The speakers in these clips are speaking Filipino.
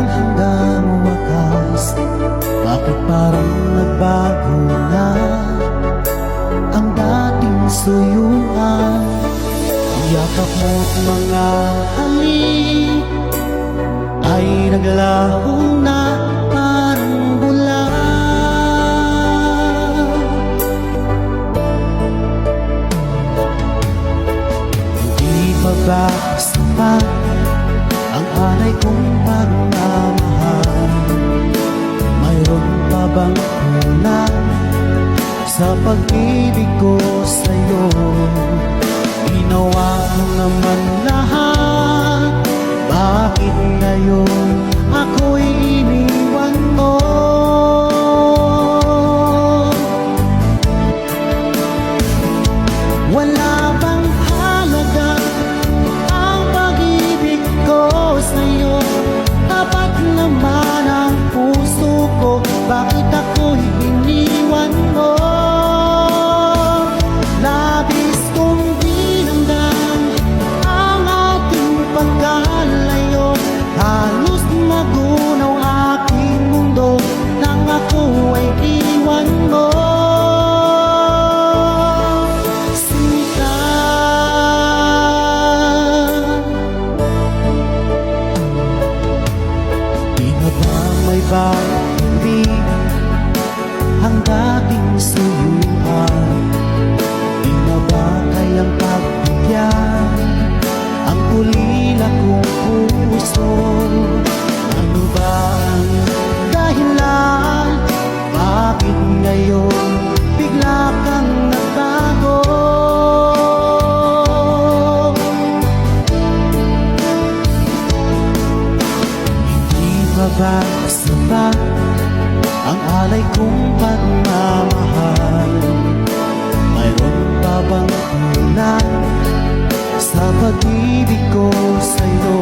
lang hanggang wakas Bakit parang nagbago na? Ang dating suyuan Ang yakap mo't mga halik Ay naglaho alay kong pagmamahal? Mayroon pa bang kulang sa pag-ibig ko sa'yo? Ginawa ko naman lahat Bakit ngayon ako'y hindi ang dating suyuan? Di na ba ang ulila kong puso? Ano ba ang dahilan? Bakit ngayon bigla kang nagbago? Sapat ang alay kong pagmamahal? Mayroon pa bang kulang sa pag-ibig ko sa'yo?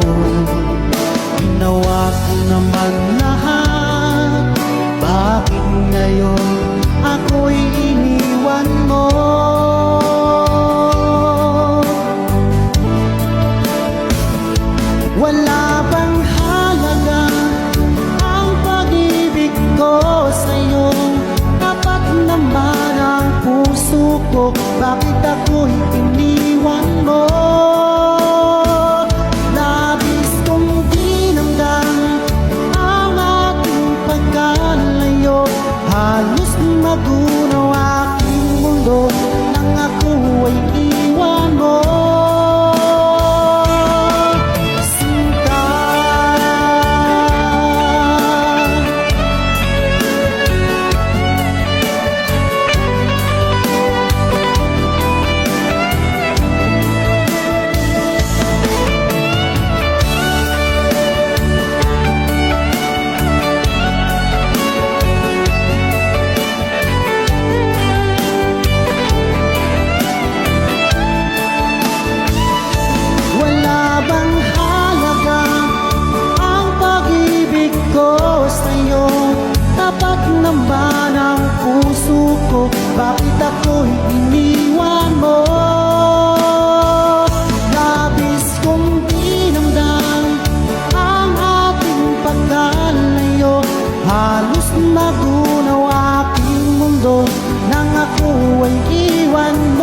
Ginawa ko naman lahat Bakit ngayon ako'y iniwan mo? Wala bang naman ang puso ko Bakit ako'y iniwan mo? puso nang ako ay iwan.